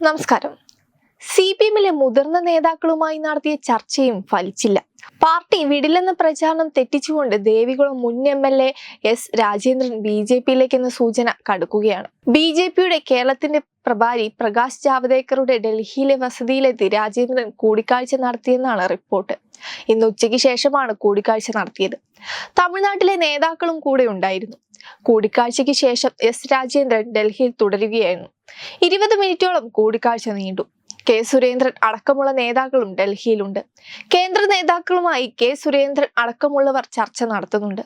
നമസ്കാരം. C P എമ്മിലെ മുതിർന്ന നേതാക്കളുമായി നടത്തിയ ചർച്ചയും ഫലിച്ചില്ല. പാർട്ടി വിടില്ലെന്ന പ്രചാരണം തെറ്റിച്ചുകൊണ്ട് ദേവികുളം മുൻ M L A S Rajendran B J പിയിലേക്കെന്ന സൂചന കടുക്കുകയാണ്. ബി ജെ പിയുടെ കേരളത്തിന്റെ പ്രഭാരി പ്രകാശ് ജാവദേക്കറുടെ ഡൽഹിയിലെ വസതിയിലെത്തി രാജേന്ദ്രൻ കൂടിക്കാഴ്ച നടത്തിയെന്നാണ് റിപ്പോർട്ട്. ഇന്ന് ഉച്ചയ്ക്ക് ശേഷമാണ് കൂടിക്കാഴ്ച നടത്തിയത്. തമിഴ്നാട്ടിലെ നേതാക്കളും കൂടെ ഉണ്ടായിരുന്നു. കൂടിക്കാഴ്ചയ്ക്ക് ശേഷം എസ് രാജേന്ദ്രൻ ഡൽഹിയിൽ തുടരുകയായിരുന്നു. ഇരുപത് മിനിറ്റോളം കൂടിക്കാഴ്ച നീണ്ടു. കെ സുരേന്ദ്രൻ അടക്കമുള്ള നേതാക്കളും ഡൽഹിയിലുണ്ട്. കേന്ദ്ര നേതാക്കളുമായി കെ സുരേന്ദ്രൻ അടക്കമുള്ളവർ ചർച്ച നടത്തുന്നുണ്ട്.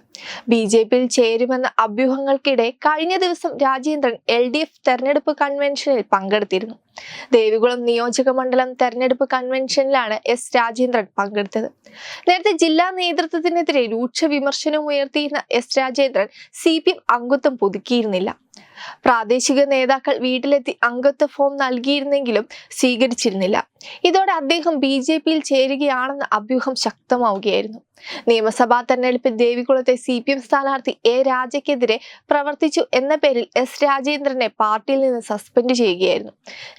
ബി ജെ പിയിൽ ചേരുമെന്ന അഭ്യൂഹങ്ങൾക്കിടെ കഴിഞ്ഞ ദിവസം രാജേന്ദ്രൻ എൽ ഡി എഫ് തെരഞ്ഞെടുപ്പ് കൺവെൻഷനിൽ പങ്കെടുത്തിരുന്നു. ദേവികുളം നിയോജക മണ്ഡലം തെരഞ്ഞെടുപ്പ് കൺവെൻഷനിലാണ് എസ് രാജേന്ദ്രൻ പങ്കെടുത്തത്. നേരത്തെ ജില്ലാ നേതൃത്വത്തിനെതിരെ രൂക്ഷ വിമർശനം ഉയർത്തിയിരുന്ന S Rajendran C P M അംഗത്വം പുതുക്കിയിരുന്നില്ല. പ്രാദേശിക നേതാക്കൾ വീട്ടിലെത്തി അംഗത്വ ഫോം നൽകിയിരുന്നെങ്കിലും സ്വീകരിച്ചിരുന്നില്ല. ഇതോടെ അദ്ദേഹം ബി ജെ പിയിൽ ചേരുകയാണെന്ന അഭ്യൂഹം ശക്തമാവുകയായിരുന്നു. നിയമസഭാ തെരഞ്ഞെടുപ്പിൽ ദേവികുളത്തെ സി പി എം സ്ഥാനാർത്ഥി എ രാജയ്ക്കെതിരെ പ്രവർത്തിച്ചു എന്ന പേരിൽ എസ് രാജേന്ദ്രനെ പാർട്ടിയിൽ നിന്ന് സസ്പെൻഡ് ചെയ്യുകയായിരുന്നു.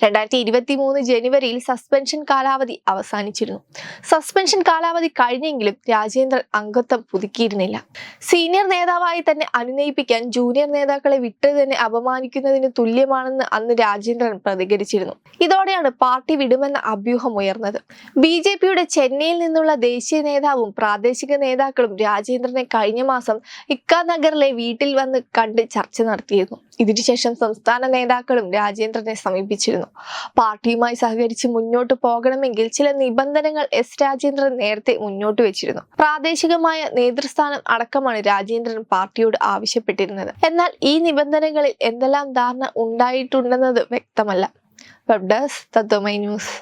രണ്ടായിരത്തി ഇരുപത്തി മൂന്ന് ജനുവരിയിൽ സസ്പെൻഷൻ കാലാവധി അവസാനിച്ചിരുന്നു. സസ്പെൻഷൻ കാലാവധി കഴിഞ്ഞെങ്കിലും രാജേന്ദ്രൻ അംഗത്വം പുതുക്കിയിരുന്നില്ല. സീനിയർ നേതാവായി തന്നെ അനുനയിപ്പിക്കാൻ ജൂനിയർ നേതാക്കളെ വിട്ട് തന്നെ അപമാനിക്കുന്നതിന് തുല്യമാണെന്ന് അന്ന് രാജേന്ദ്രൻ പ്രതികരിച്ചിരുന്നു. ഇതോടെയാണ് പാർട്ടി വിടുമെന്ന അഭ്യൂഹം ഉയർന്നത്. ബി ജെ പിയുടെ ചെന്നൈയിൽ നിന്നുള്ള ദേശീയ നേതാവും പ്രാദേശിക നേതാക്കളും രാജേന്ദ്രനെ കഴിഞ്ഞ മാസം ഇക്ക നഗറിലെ വീട്ടിൽ വന്ന് കണ്ട് ചർച്ച നടത്തിയിരുന്നു. ഇതിനുശേഷം സംസ്ഥാന നേതാക്കളും രാജേന്ദ്രനെ സമീപിച്ചിരുന്നു. പാർട്ടിയുമായി സഹകരിച്ച് മുന്നോട്ട് പോകണമെങ്കിൽ ചില നിബന്ധനകൾ എസ് രാജേന്ദ്രൻ നേരത്തെ മുന്നോട്ട് വെച്ചിരുന്നു. പ്രാദേശികമായ നേതൃസ്ഥാനം അടക്കമാണ് രാജേന്ദ്രൻ പാർട്ടിയോട് ആവശ്യപ്പെട്ടിരുന്നത്. എന്നാൽ ഈ നിബന്ധനകളിൽ എന്തെല്ലാം ധാരണ ഉണ്ടായിട്ടുണ്ടെന്നത് വ്യക്തമല്ല. വെബ് തത്വമൈ ന്യൂസ്